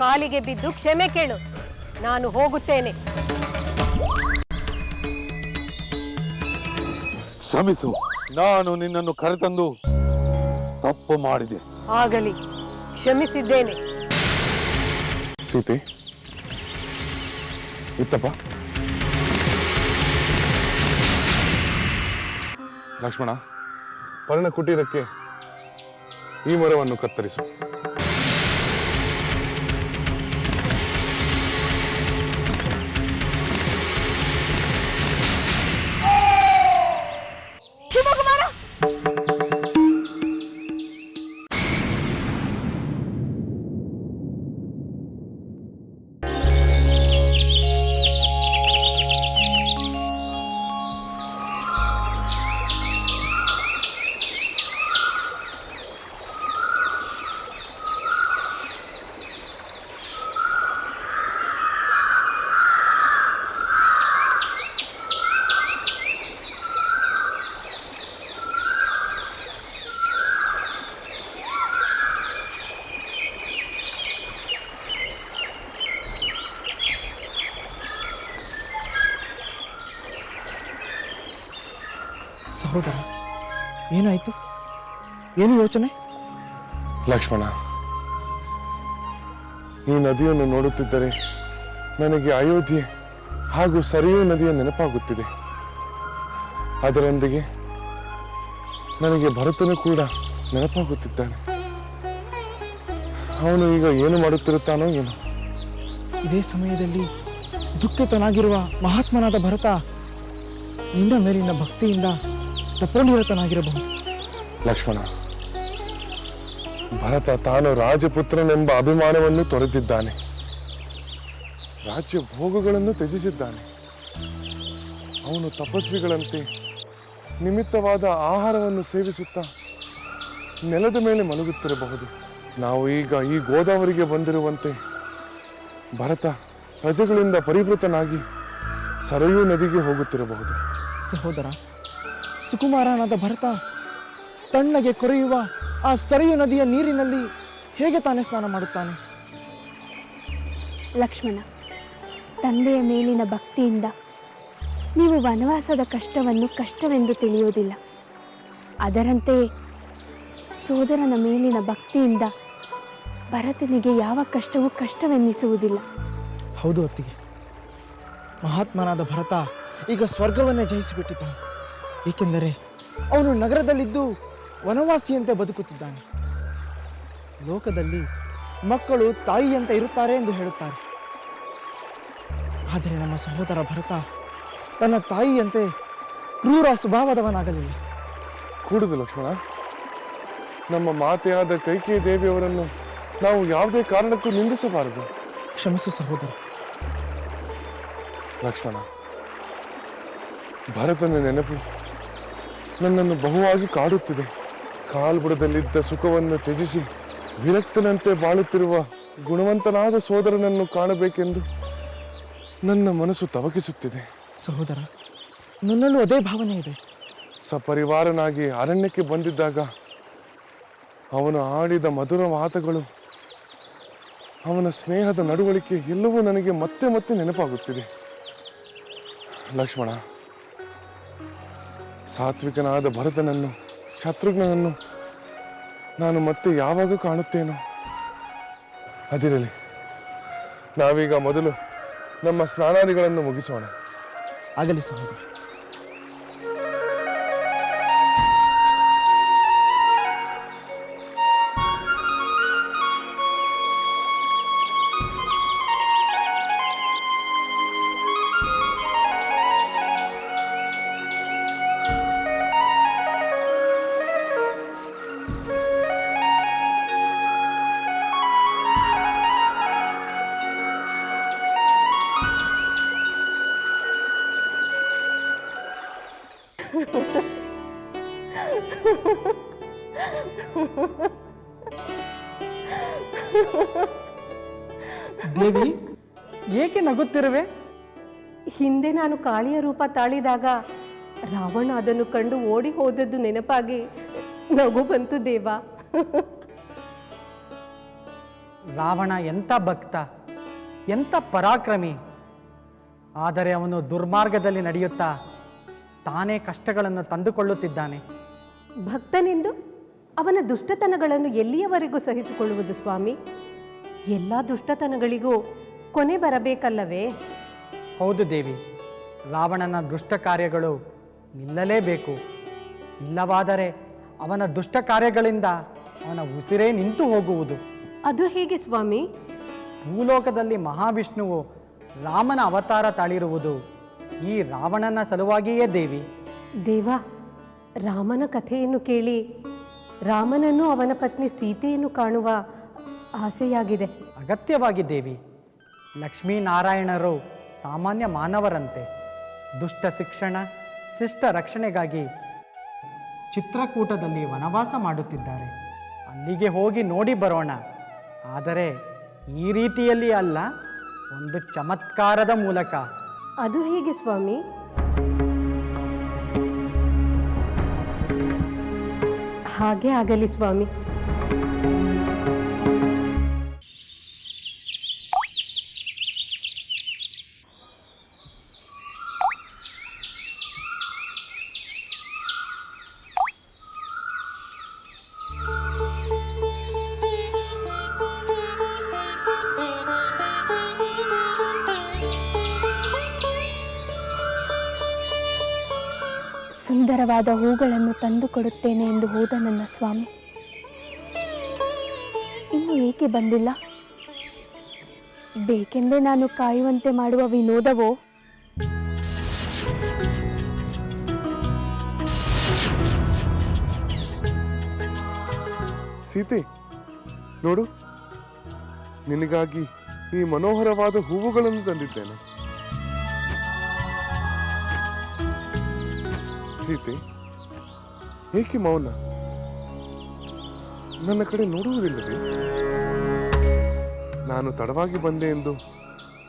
ಕಾಲಿಗೆ ಬಿದ್ದು ಕ್ಷಮೆ ಕೇಳು. ನಾನು ಹೋಗುತ್ತೇನೆ. ಕ್ಷಮಿಸು ನಾನು ನಿನ್ನನ್ನು ಕರೆತಂದು ತಪ್ಪು ಮಾಡಿದೆ. ಆಗಲಿ. ಕ್ಷಮಿಸಿದ್ದೇನೆ. ಸೀತೆ ಇತ್ತಪ್ಪ. ಲಕ್ಷ್ಮಣ ಪರ್ಣ ಕುಟೀರಕ್ಕೆ ಈ ಮರವನ್ನು ಕತ್ತರಿಸು. ಸಹೋದರ ಏನಾಯ್ತು? ಏನು ಯೋಚನೆ? ಲಕ್ಷ್ಮಣ ಈ ನದಿಯನ್ನು ನೋಡುತ್ತಿದ್ದರೆ ನನಗೆ ಅಯೋಧ್ಯೆ ಹಾಗೂ ಸರಿಯೂ ನದಿಯ ನೆನಪಾಗುತ್ತಿದೆ. ಅದರೊಂದಿಗೆ ನನಗೆ ಭರತನು ಕೂಡ ನೆನಪಾಗುತ್ತಿದ್ದಾನೆ. ಅವನು ಈಗ ಏನು ಮಾಡುತ್ತಿರುತ್ತಾನೋ ಏನು. ಇದೇ ಸಮಯದಲ್ಲಿ ದುಃಖಿತನಾಗಿರುವ ಮಹಾತ್ಮನಾದ ಭರತ ನಿನ್ನ ಮೇಲಿನ ಭಕ್ತಿಯಿಂದ ತಪೋನಿರತನಾಗಿರಬಹುದು ಲಕ್ಷ್ಮಣ ಭರತ ತಾನು ರಾಜಪುತ್ರನೆಂಬ ಅಭಿಮಾನವನ್ನು ತೊರೆದಿದ್ದಾನೆ. ರಾಜ್ಯ ಭೋಗಗಳನ್ನು ತ್ಯಜಿಸಿದ್ದಾನೆ. ಅವನು ತಪಸ್ವಿಗಳಂತೆ ನಿಮಿತ್ತವಾದ ಆಹಾರವನ್ನು ಸೇವಿಸುತ್ತಾ ನೆಲದ ಮೇಲೆ ಮಲಗುತ್ತಿರಬಹುದು. ನಾವು ಈಗ ಈ ಗೋದಾವರಿಗೆ ಬಂದಿರುವಂತೆ ಭರತ ಪ್ರಜೆಗಳಿಂದ ಪರಿವೃತನಾಗಿ ಸರಯೂ ನದಿಗೆ ಹೋಗುತ್ತಿರಬಹುದು. ಸಹೋದರ ಸುಕುಮಾರನಾದ ಭರತ ತಣ್ಣಗೆ ಕೊರೆಯುವ ಆ ಸರಿಯು ನದಿಯ ನೀರಿನಲ್ಲಿ ಹೇಗೆ ತಾನೇ ಸ್ನಾನ ಮಾಡುತ್ತಾನೆ? ಲಕ್ಷ್ಮಣ ತಂದೆಯ ಮೇಲಿನ ಭಕ್ತಿಯಿಂದ ನೀವು ವನವಾಸದ ಕಷ್ಟವನ್ನು ಕಷ್ಟವೆಂದು ತಿಳಿಯುವುದಿಲ್ಲ. ಅದರಂತೆಯೇ ಸೋದರನ ಮೇಲಿನ ಭಕ್ತಿಯಿಂದ ಭರತನಿಗೆ ಯಾವ ಕಷ್ಟವೂ ಕಷ್ಟವೆನ್ನಿಸುವುದಿಲ್ಲ. ಹೌದು ಅತ್ತಿಗೆ. ಮಹಾತ್ಮನಾದ ಭರತ ಈಗ ಸ್ವರ್ಗವನ್ನೇ ಜಯಿಸಿಬಿಟ್ಟಿದ್ದಾನೆ. ಏಕೆಂದರೆ ಅವನು ನಗರದಲ್ಲಿದ್ದು ವನವಾಸಿಯಂತೆ ಬದುಕುತ್ತಿದ್ದಾನೆ. ಲೋಕದಲ್ಲಿ ಮಕ್ಕಳು ತಾಯಿಯಂತೆ ಇರುತ್ತಾರೆ ಎಂದು ಹೇಳುತ್ತಾರೆ. ಆದರೆ ನಮ್ಮ ಸಹೋದರ ಭರತ ತನ್ನ ತಾಯಿಯಂತೆ ಕ್ರೂರ ಸ್ವಭಾವದವನಾಗಲಿಲ್ಲ. ಕೂಡುದು ಲಕ್ಷ್ಮಣ. ನಮ್ಮ ಮಾತೆಯಾದ ಕೈಕೇಯ ದೇವಿಯವರನ್ನು ನಾವು ಯಾವುದೇ ಕಾರಣಕ್ಕೂ ನಿಂದಿಸಬಾರದು. ಕ್ಷಮಿಸು ಸಹೋದರ. ಲಕ್ಷ್ಮಣ ಭರತನ ನೆನಪು ನನ್ನನ್ನು ಬಹುವಾಗಿ ಕಾಡುತ್ತಿದೆ. ಕಾಲ್ಬುಡದಲ್ಲಿದ್ದ ಸುಖವನ್ನು ತ್ಯಜಿಸಿ ವಿರಕ್ತನಂತೆ ಬಾಳುತ್ತಿರುವ ಗುಣವಂತನಾದ ಸೋದರನನ್ನು ಕಾಣಬೇಕೆಂದು ನನ್ನ ಮನಸ್ಸು ತವಕಿಸುತ್ತಿದೆ. ಸಹೋದರ ನನ್ನಲ್ಲೂ ಅದೇ ಭಾವನೆ ಇದೆ. ಸಪರಿವಾರನಾಗಿ ಅರಣ್ಯಕ್ಕೆ ಬಂದಿದ್ದಾಗ ಅವನು ಆಡಿದ ಮಧುರ ಮಾತುಗಳು ಅವನ ಸ್ನೇಹದ ನಡವಳಿಕೆ ಎಲ್ಲವೂ ನನಗೆ ಮತ್ತೆ ಮತ್ತೆ ನೆನಪಾಗುತ್ತಿದೆ. ಲಕ್ಷ್ಮಣ ಸಾತ್ವಿಕನಾದ ಭರತನನ್ನು, ಶತ್ರುಘ್ನನನ್ನು ನಾನು ಮತ್ತೆ ಯಾವಾಗ ಕಾಣುತ್ತೇನೋ? ಅದಿರಲಿ, ನಾವೀಗ ಮೊದಲು ನಮ್ಮ ಸ್ನಾನಾದಿಗಳನ್ನು ಮುಗಿಸೋಣ. ಆಗಲಿ ಸಹೋದರ ದೇವಿ ಏಕೆ ನಗುತ್ತಿರುವೆ? ಹಿಂದೆ ನಾನು ಕಾಳಿಯ ರೂಪ ತಾಳಿದಾಗ ರಾವಣ ಅದನ್ನು ಕಂಡು ಓಡಿ ಹೋದದ್ದು ನೆನಪಾಗಿ ನಗು ಬಂತು ದೇವ. ರಾವಣ ಎಂಥ ಭಕ್ತ ಎಂಥ ಪರಾಕ್ರಮಿ. ಆದರೆ ಅವನು ದುರ್ಮಾರ್ಗದಲ್ಲಿ ನಡೆಯುತ್ತಾ ತಾನೇ ಕಷ್ಟಗಳನ್ನು ತಂದುಕೊಳ್ಳುತ್ತಿದ್ದಾನೆ. ಭಕ್ತನೆಂದು ಅವನ ದುಷ್ಟತನಗಳನ್ನು ಎಲ್ಲಿಯವರೆಗೂ ಸಹಿಸಿಕೊಳ್ಳುವುದು ಸ್ವಾಮಿ? ಎಲ್ಲ ದುಷ್ಟತನಗಳಿಗೂ ಕೊನೆ ಬರಬೇಕಲ್ಲವೇ? ಹೌದು ದೇವಿ. ರಾವಣನ ದುಷ್ಟ ಕಾರ್ಯಗಳು ನಿಲ್ಲಲೇಬೇಕು. ಇಲ್ಲವಾದರೆ ಅವನ ದುಷ್ಟ ಕಾರ್ಯಗಳಿಂದ ಅವನ ಉಸಿರೇ ನಿಂತು ಹೋಗುವುದು. ಅದು ಹೇಗೆ ಸ್ವಾಮಿ? ಭೂಲೋಕದಲ್ಲಿ ಮಹಾವಿಷ್ಣುವು ರಾಮನ ಅವತಾರ ತಾಳಿರುವುದು. ಈ ರಾವಣನ ಸಲುವಾಗಿಯೇ ದೇವಿ. ದೇವ ರಾಮನ ಕಥೆಯನ್ನು ಕೇಳಿ ರಾಮನನ್ನು ಅವನ ಪತ್ನಿ ಸೀತೆಯನ್ನು ಕಾಣುವ ಆಸೆಯಾಗಿದೆ. ಅಗತ್ಯವಾಗಿ ದೇವಿ ಲಕ್ಷ್ಮೀನಾರಾಯಣರು ಸಾಮಾನ್ಯ ಮಾನವರಂತೆ. ದುಷ್ಟ ಶಿಕ್ಷಣ ಶಿಷ್ಟ ರಕ್ಷಣೆಗಾಗಿ ಚಿತ್ರಕೂಟದಲ್ಲಿ ವನವಾಸ ಮಾಡುತ್ತಿದ್ದಾರೆ. ಅಲ್ಲಿಗೆ ಹೋಗಿ ನೋಡಿ ಬರೋಣ. ಆದರೆ ಈ ರೀತಿಯಲ್ಲಿ ಅಲ್ಲ ಒಂದು ಚಮತ್ಕಾರದ ಮೂಲಕ. ಅದು ಹೇಗೆ ಸ್ವಾಮಿ? ಹಾಗೆ ಆಗಲಿ ಸ್ವಾಮಿ. ಸುಂದರವಾದ ಹೂಗಳನ್ನು ತಂದುಕೊಡುತ್ತೇನೆ ಎಂದು ಹೋದ ನನ್ನ ಸ್ವಾಮಿ. ಇನ್ನು ಏಕೆ ಬಂದಿಲ್ಲ? ಬೇಕೆಂದೇ ನಾನು ಕಾಯುವಂತೆ ಮಾಡುವ ವಿನೋದವೋ? ಸೀತೆ, ನೋಡು, ನಿನಗಾಗಿ ಈ ಮನೋಹರವಾದ ಹೂವುಗಳನ್ನು ತಂದಿದ್ದೇನೆ. ಸೀತೆ ಏಕೆ ಮೌನ? ನನ್ನ ಕಡೆ ನೋಡುವುದಿಲ್ಲವೇ ನಾನು ತಡವಾಗಿ ಬಂದೆ ಎಂದು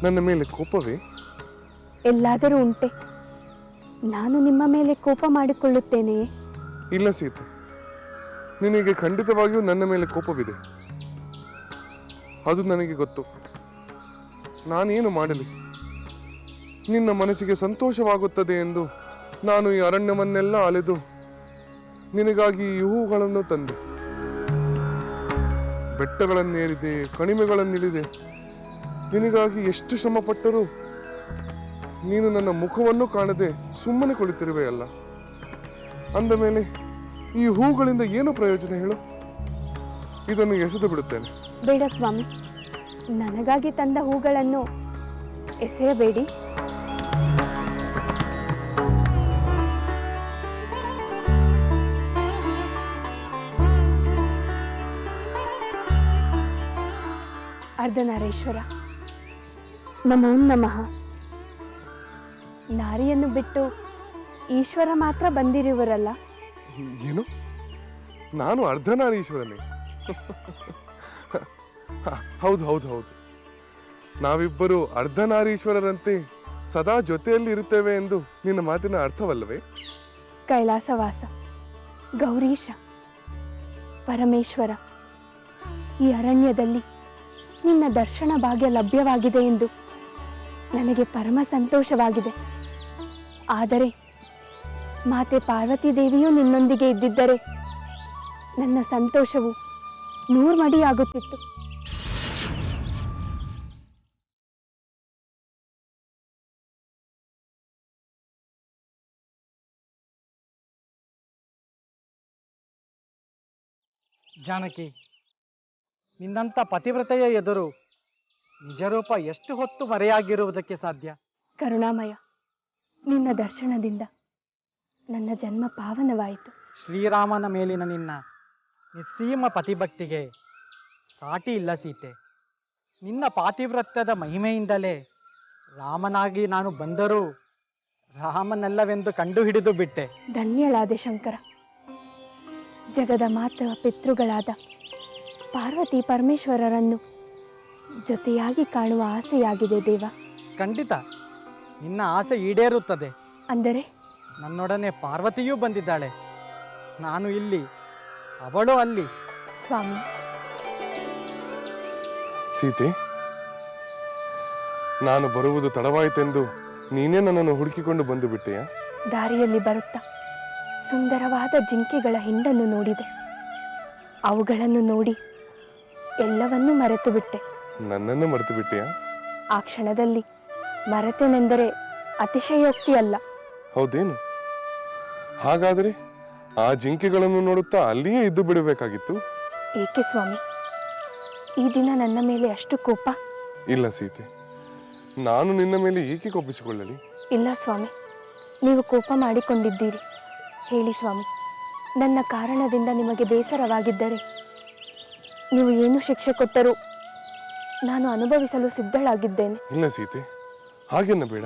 ನನ್ನ ಮೇಲೆ ಕೋಪವೇ? ಎಲ್ಲಾದರೂ ಉಂಟೆ. ನಾನು ನಿಮ್ಮ ಮೇಲೆ ಕೋಪ ಮಾಡಿಕೊಳ್ಳುತ್ತೇನೆ. ಇಲ್ಲ ಸೀತೆ. ನಿನಗೆ ಖಂಡಿತವಾಗಿಯೂ ನನ್ನ ಮೇಲೆ ಕೋಪವಿದೆ. ಅದು ನನಗೆ ಗೊತ್ತು. ನಾನೇನು ಮಾಡಲಿ? ನಿನ್ನ ಮನಸ್ಸಿಗೆ ಸಂತೋಷವಾಗುತ್ತದೆ ಎಂದು ನಾನು ಈ ಅರಣ್ಯವನ್ನೆಲ್ಲ ಅಲೆದು ನಿನಗಾಗಿ ಈ ಹೂಗಳನ್ನು ತಂದೆ. ಬೆಟ್ಟಗಳನ್ನೇರಿದೆ ಕಣಿಮೆಗಳನ್ನಿಳಿದೆ ನಿನಗಾಗಿ ಎಷ್ಟು ಶ್ರಮಪಟ್ಟರೂ ನೀನು ನನ್ನ ಮುಖವನ್ನು ಕಾಣದೆ ಸುಮ್ಮನೆ ಕುಳಿತಿರುವೆಯಲ್ಲ ಅಂದ ಮೇಲೆ, ಈ ಹೂಗಳಿಂದ ಏನು ಪ್ರಯೋಜನ ಹೇಳು? ಇದನ್ನು ಎಸೆದು ಬಿಡುತ್ತೇನೆ. ಬೇಡ ಸ್ವಾಮಿ, ನನಗಾಗಿ ತಂದ ಹೂಗಳನ್ನು ಎಸೆಯಬೇಡಿ. ಅರ್ಧನಾರೇಶ್ವರ. ನಮೋ ನಮಃ. ನಾರಿಯನ್ನು ಬಿಟ್ಟು ಈಶ್ವರ ಮಾತ್ರ ಬಂದಿರುವರಲ್ಲ? ಏನು? ನಾನು ಅರ್ಧನಾರೀಶ್ವರನೇ. ಹೌದು ಹೌದು ಹೌದು. ನಾವಿಬ್ಬರು ಅರ್ಧನಾರೀಶ್ವರರಂತೆ ಸದಾ ಜೊತೆಯಲ್ಲಿ ಇರುತ್ತೇವೆ ಎಂದು ನಿನ್ನ ಮಾತಿನ ಅರ್ಥವಲ್ಲವೇ? ಕೈಲಾಸವಾಸ. ಗೌರೀಶ. ಪರಮೇಶ್ವರ. ಈ ಅರಣ್ಯದಲ್ಲಿ ನಿನ್ನ ದರ್ಶನ ಭಾಗ್ಯ ಲಭ್ಯವಾಗಿದೆ ಎಂದು. ನನಗೆ ಪರಮ ಸಂತೋಷವಾಗಿದೆ. ಆದರೆ ಮಾತೆ ಪಾರ್ವತಿ ದೇವಿಯೂ ನಿನ್ನೊಂದಿಗೆ ಇದ್ದಿದ್ದರೆ ನನ್ನ ಸಂತೋಷವು ನೂರ್ಮಡಿಯಾಗುತ್ತಿತ್ತು ಜಾನಕಿ ನಿನ್ನಂಥ ಪತಿವ್ರತೆಯ ಎದುರು ನಿಜರೂಪ ಎಷ್ಟು ಹೊತ್ತು ಮರೆಯಾಗಿರುವುದಕ್ಕೆ ಸಾಧ್ಯ? ಕರುಣಾಮಯ ನಿನ್ನ ದರ್ಶನದಿಂದ ನನ್ನ ಜನ್ಮ ಪಾವನವಾಯಿತು. ಶ್ರೀರಾಮನ ಮೇಲಿನ ನಿನ್ನ ನಿಸ್ಸೀಮ ಪತಿಭಕ್ತಿಗೆ ಸಾಟಿ ಇಲ್ಲ ಸೀತೆ. ನಿನ್ನ ಪಾತಿವ್ರತ್ಯದ ಮಹಿಮೆಯಿಂದಲೇ ರಾಮನಾಗಿ ನಾನು ಬಂದರೂ ರಾಮನಲ್ಲವೆಂದು ಕಂಡುಹಿಡಿದು ಬಿಟ್ಟೆ. ಧನ್ಯಳಾದೆ ಶಂಕರ. ಜಗದ ಮಾತ್ರ ಪಿತೃಗಳಾದ ಪಾರ್ವತಿ ಪರಮೇಶ್ವರರನ್ನು ಜೊತೆಯಾಗಿ ಕಾಣುವ ಆಸೆಯಾಗಿದೆ ದೇವ. ಖಂಡಿತ. ನಿನ್ನ ಆಸೆ ಈಡೇರುತ್ತದೆ. ಅಂದರೆ? ನನ್ನೊಡನೆ ಪಾರ್ವತಿಯೂ ಬಂದಿದ್ದಾಳೆ. ನಾನು ಇಲ್ಲಿ ಅವಳು ಅಲ್ಲಿ. ಸ್ವಾಮಿ. ಸೀತೆ ನಾನು ಬರುವುದು ತಡವಾಯಿತೆಂದು ನೀನೇ ನನ್ನನ್ನು ಹುಡುಕಿಕೊಂಡು ಬಂದು ಬಿಟ್ಟೆಯ ದಾರಿಯಲ್ಲಿ ಬರುತ್ತಾ ಸುಂದರವಾದ ಜಿಂಕೆಗಳ ಹಿಂಡನ್ನು ನೋಡಿದೆ. ಅವುಗಳನ್ನು ನೋಡಿ ಎಲ್ಲವನ್ನೂ ಮರೆತು ಬಿಟ್ಟೆ. ನನ್ನನ್ನು ಮರೆತು ಬಿಟ್ಟೆಯಾ? ಆ ಕ್ಷಣದಲ್ಲಿ ಮರೆತೆನೆಂದರೆ ಅತಿಶಯೋಕ್ತಿ ಅಲ್ಲ. ಹೌದೇನು? ಹಾಗಾದರೆ ಆ ಜಿಂಕೆಗಳನ್ನು ನೋಡುತ್ತಾ ಅಲ್ಲಿಯೇ ಇದ್ದು ಬಿಡಬೇಕಾಗಿತ್ತು? ಏಕೆ ಸ್ವಾಮಿ? ಈ ದಿನ ನನ್ನ ಮೇಲೆ ಅಷ್ಟು ಕೋಪ? ಇಲ್ಲ ಸೀತೆ. ನಾನು ನಿನ್ನ ಮೇಲೆ ಏಕೆ ಕೋಪಿಸಿಕೊಳ್ಳಲಿ? ಇಲ್ಲ ಸ್ವಾಮಿ. ನೀವು ಕೋಪ ಮಾಡಿಕೊಂಡಿದ್ದೀರಿ. ಹೇಳಿ ಸ್ವಾಮಿ. ನನ್ನ ಕಾರಣದಿಂದ ನಿಮಗೆ ಬೇಸರವಾಗಿದ್ದರೆ ನೀವು ಏನು ಶಿಕ್ಷೆ ಕೊಟ್ಟರು? ನಾನು ಅನುಭವಿಸಲು ಸಿದ್ಧಳಾಗಿದ್ದೇನೆ. ಇಲ್ಲ ಸೀತೆ ಹಾಗೆನ್ನ ಬೇಡ.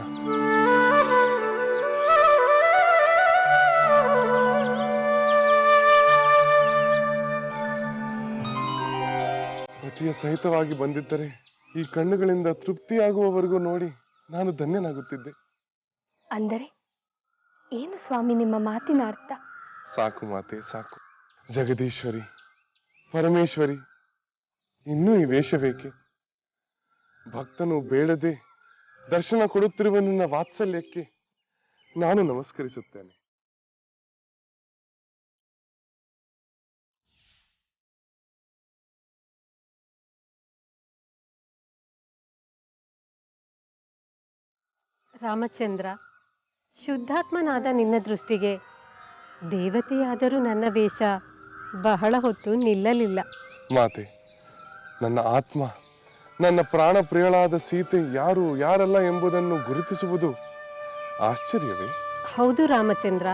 ಪತಿಯ ಸಹಿತವಾಗಿ ಬಂದಿದ್ದರೆ ಈ ಕಣ್ಣುಗಳಿಂದ ತೃಪ್ತಿಯಾಗುವವರೆಗೂ ನೋಡಿ ನಾನು ಧನ್ಯನಾಗುತ್ತಿದ್ದೆ. ಅಂದರೆ? ಏನು ಸ್ವಾಮಿ ನಿಮ್ಮ ಮಾತಿನ ಅರ್ಥ? ಸಾಕು ಮಾತೆ ಸಾಕು. ಜಗದೀಶ್ವರಿ ಪರಮೇಶ್ವರಿ ಇನ್ನೂ ಈ ವೇಷ ಬೇಕೆ? ಭಕ್ತನು ಬೇಡದೆ ದರ್ಶನ ಕೊಡುತ್ತಿರುವ ನಿನ್ನ ವಾತ್ಸಲ್ಯಕ್ಕೆ ನಾನು ನಮಸ್ಕರಿಸುತ್ತೇನೆ. ರಾಮಚಂದ್ರ ಶುದ್ಧಾತ್ಮನಾದ ನಿನ್ನ ದೃಷ್ಟಿಗೆ ದೇವತೆಯಾದರೂ ನನ್ನ ವೇಷ ಬಹಳ ಹೊತ್ತು ನಿಲ್ಲಲಿಲ್ಲ. ಮಾತೆ ನನ್ನ ಆತ್ಮ ನನ್ನ ಪ್ರಾಣ ಪ್ರಿಯಳಾದ ಸೀತೆ ಯಾರು ಯಾರಲ್ಲ ಎಂಬುದನ್ನು ಗುರುತಿಸುವುದು ಆಶ್ಚರ್ಯವೇ? ಹೌದು ರಾಮಚಂದ್ರ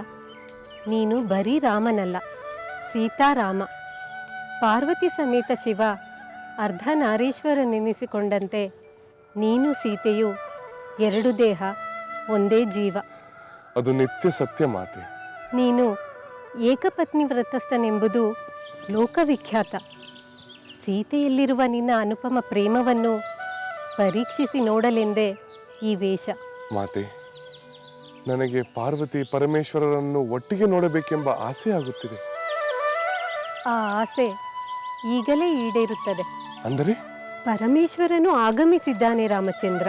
ನೀನು ಬರೀ ರಾಮನಲ್ಲ ಸೀತಾರಾಮ ಪಾರ್ವತಿ ಸಮೇತ ಶಿವ ಅರ್ಧನಾರೀಶ್ವರನೆನಿಸಿಕೊಂಡಂತೆ ನೀನು ಸೀತೆಯು ಎರಡು ದೇಹ ಒಂದೇ ಜೀವ. ಅದು ನಿತ್ಯ ಸತ್ಯ ಮಾತೆ. ನೀನು ಏಕಪತ್ನಿ ವ್ರತಸ್ಥನೆಂಬುದು ಲೋಕವಿಖ್ಯಾತ. ಸೀತೆಯಲ್ಲಿರುವ ನಿನ್ನ ಅನುಪಮ ಪ್ರೇಮವನ್ನು ಪರೀಕ್ಷಿಸಿ ನೋಡಲೆಂದೇ ಈ ವೇಷ. ಮಾತೆ ನನಗೆ ಪಾರ್ವತಿ ಪರಮೇಶ್ವರರನ್ನು ಒಟ್ಟಿಗೆ ನೋಡಬೇಕೆಂಬ ಆಸೆ ಆಗುತ್ತಿದೆ. ಆ ಆಸೆ ಈಗಲೇ ಈಡೇರುತ್ತದೆ. ಅಂದರೆ? ಪರಮೇಶ್ವರನು ಆಗಮಿಸಿದ್ದಾನೆ ರಾಮಚಂದ್ರ.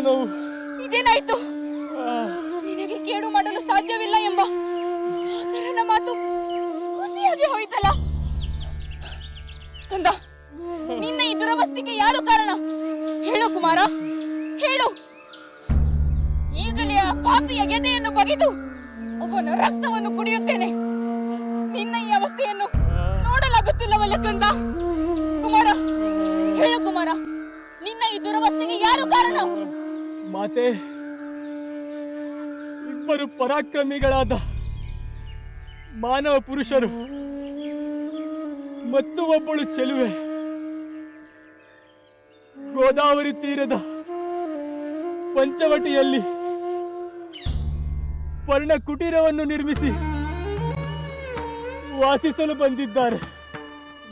ನೋವು ಇದೇನಾಯ್ತು? ಕಾರಣ? ಮಾತೆ, ಇಬ್ಬರು ಪರಾಕ್ರಮಿಗಳಾದ ಮಾನವ ಪುರುಷರು ಮತ್ತು ಒಬ್ಬಳು ಚೆಲುವೆ. ಗೋದಾವರಿ ತೀರದ ಪಂಚವಟಿಯಲ್ಲಿ ಪರ್ಣ ಕುಟೀರವನ್ನು ನಿರ್ಮಿಸಿ ವಾಸಿಸಲು ಬಂದಿದ್ದಾರೆ.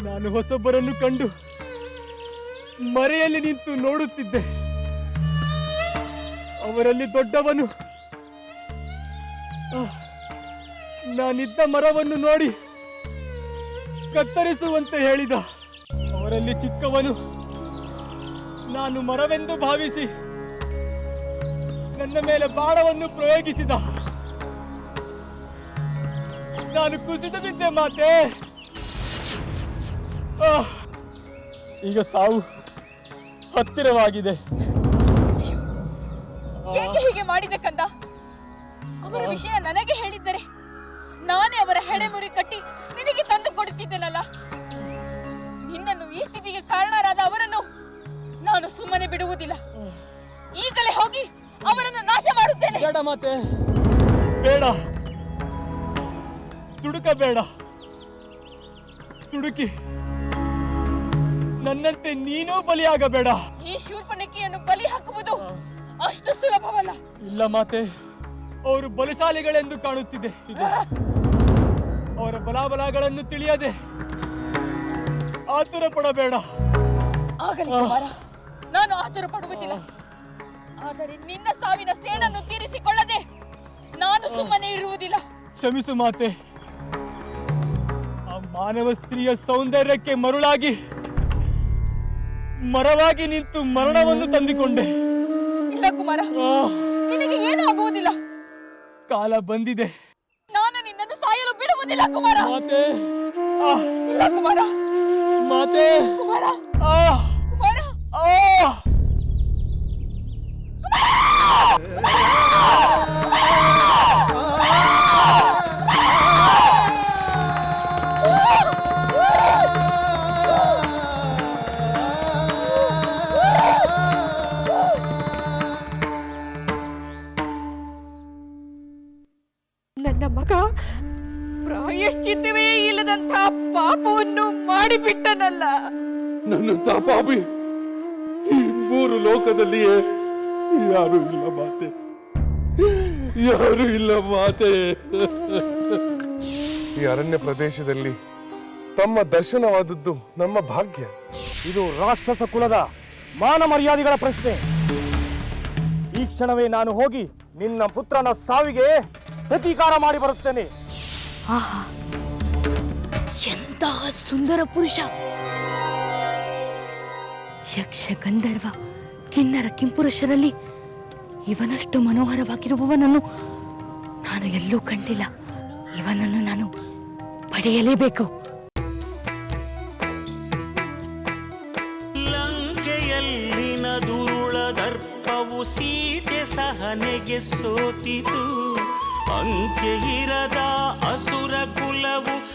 ನಾನು ಹೊಸೊಬ್ಬರನ್ನು ಕಂಡು ಮರೆಯಲ್ಲಿ ನಿಂತು ನೋಡುತ್ತಿದ್ದೆ. ಅವರಲ್ಲಿ ದೊಡ್ಡವನು. ನಾನಿದ್ದ ಮರವನ್ನು ನೋಡಿ ಕತ್ತರಿಸುವಂತೆ ಹೇಳಿದ. ಅವರಲ್ಲಿ ಚಿಕ್ಕವನು. ನಾನು ಮರವೆಂದು ಭಾವಿಸಿ ನನ್ನ ಮೇಲೆ ಬಾಣವನ್ನು ಪ್ರಯೋಗಿಸಿದ. ನಾನು ಕುಸಿತ ಬಿದ್ದೆ ಮಾತೆ. ಈಗ ಸಾವು ಹತ್ತಿರವಾಗಿದೆ. ಹೇಗೆ ಹೀಗೆ ಮಾಡಿದೆ ಕಂದ ಅವರ ವಿಷಯ ನನಗೆ ಹೇಳಿದ್ದರೆ ನಾನೇ ಅವರ ಹೆಡೆಮುರಿ ಕಟ್ಟಿ ನಿನಗೆ ತಂದು ಕೊಡುತ್ತಿದ್ದೇನಲ್ಲ? ನಿನ್ನನ್ನು ಈ ಸ್ಥಿತಿಗೆ ಕಾರಣರಾದ ಅವರನ್ನು ನಾನು ಸುಮ್ಮನೆ ಬಿಡುವುದಿಲ್ಲ. ಈಗಲೇ ಹೋಗಿ ಅವರನ್ನು ನಾಶ ಮಾಡುತ್ತೇನೆ. ಬೇಡ ಮಾತೆ ಬೇಡ. ತುಡುಕಬೇಡ ತುಡುಕಿ. ನನ್ನಂತೆ ನೀನೂ ಬಲಿಯಾಗಬೇಡ. ಈ ಶೂರ್ಪಣಕಿಯನ್ನು ಬಲಿ ಹಾಕುವುದು ಅಷ್ಟು ಸುಲಭವಲ್ಲ. ಇಲ್ಲ ಮಾತೆ ಅವರು ಬಲಶಾಲಿಗಳೆಂದು ಕಾಣುತ್ತಿದೆ. ಅವರ ಬಲಾಬಲಗಳನ್ನು ತಿಳಿಯದೆ ಆತುರ ಪಡಬೇಡ ಆಗಲಿ ಕುಮಾರ ನಾನು ಆತುರ ಪಡುವುದಿಲ್ಲ ಆದರೆ ನಿನ್ನ ಸಾವಿನ ಸೇನನ್ನು ತೀರಿಸಿಕೊಳ್ಳದೆ ನಾನು ಸುಮ್ಮನೆ ಇರುವುದಿಲ್ಲ. ಕ್ಷಮಿಸು ಮಾತೆ. ಆ ಮಾನವ ಸ್ತ್ರೀಯ ಸೌಂದರ್ಯಕ್ಕೆ ಮರುಳಾಗಿ ಮರವಾಗಿ ನಿಂತು ಮರಣವನ್ನು ತಂದಿಕೊಂಡೆ. ಇಲ್ಲ ಕುಮಾರ. ನಿನಗೆ ಏನು ಆಗುವುದಿಲ್ಲ. ಕಾಲ ಬಂದಿದೆ. ನಾನು ನಿನ್ನನ್ನು ಸಾಯಲು ಬಿಡುವುದಿಲ್ಲ ಕುಮಾರ. ಮಾತೆ. ಇಲ್ಲ ಕುಮಾರ. ಮಾತೆ. ಕುಮಾರ. ಆ, ಕುಮಾರ. ಪ್ರಾಯಶ್ಚಿತ್ತವೇ ಇಲ್ಲದಂತ ಪಾಪವನ್ನು ಮಾಡಿಬಿಟ್ಟನಲ್ಲ. ನನ್ನಂತ ಪಾಪಿ ಈ ಮೂರು ಲೋಕದಲ್ಲಿಯೇ ಯಾರು ಇಲ್ಲ ಮಾತೆ. ಯಾರು ಇಲ್ಲ ಮಾತೆ. ಈ ಅರಣ್ಯ ಪ್ರದೇಶದಲ್ಲಿ ತಮ್ಮ ದರ್ಶನವಾದದ್ದು ನಮ್ಮ ಭಾಗ್ಯ. ಇದು ರಾಕ್ಷಸ ಕುಲದ ಮಾನ ಮರ್ಯಾದೆಗಳ ಪ್ರಶ್ನೆ. ಈ ಕ್ಷಣವೇ ನಾನು ಹೋಗಿ ನಿನ್ನ ಪುತ್ರನ ಸಾವಿಗೆ ಪ್ರತೀಕಾರ ಮಾಡಿ ಬರುತ್ತೇನೆ. ಆಹಾ. ಎಂತಹ ಸುಂದರ ಪುರುಷ. ಯಕ್ಷ ಗಂಧರ್ವ ಕಿನ್ನರ ಕಿಂಪುರುಷರಲ್ಲಿ ಇವನಷ್ಟು ಮನೋಹರವಾಗಿರುವವನನ್ನು ನಾನು ಎಲ್ಲೂ ಕಂಡಿಲ್ಲ. ಇವನನ್ನು ನಾನು ಪಡೆಯಲೇಬೇಕು. ಲಂಕೆಯಲ್ಲಿನ ದುರುಳ ದರ್ಪವು ಸೀತೆ ಸಹನೆಗೆ ಸೋತಿತು. ಅಂಕೆ ಇರದ ಅಸುರ ಕುಲವು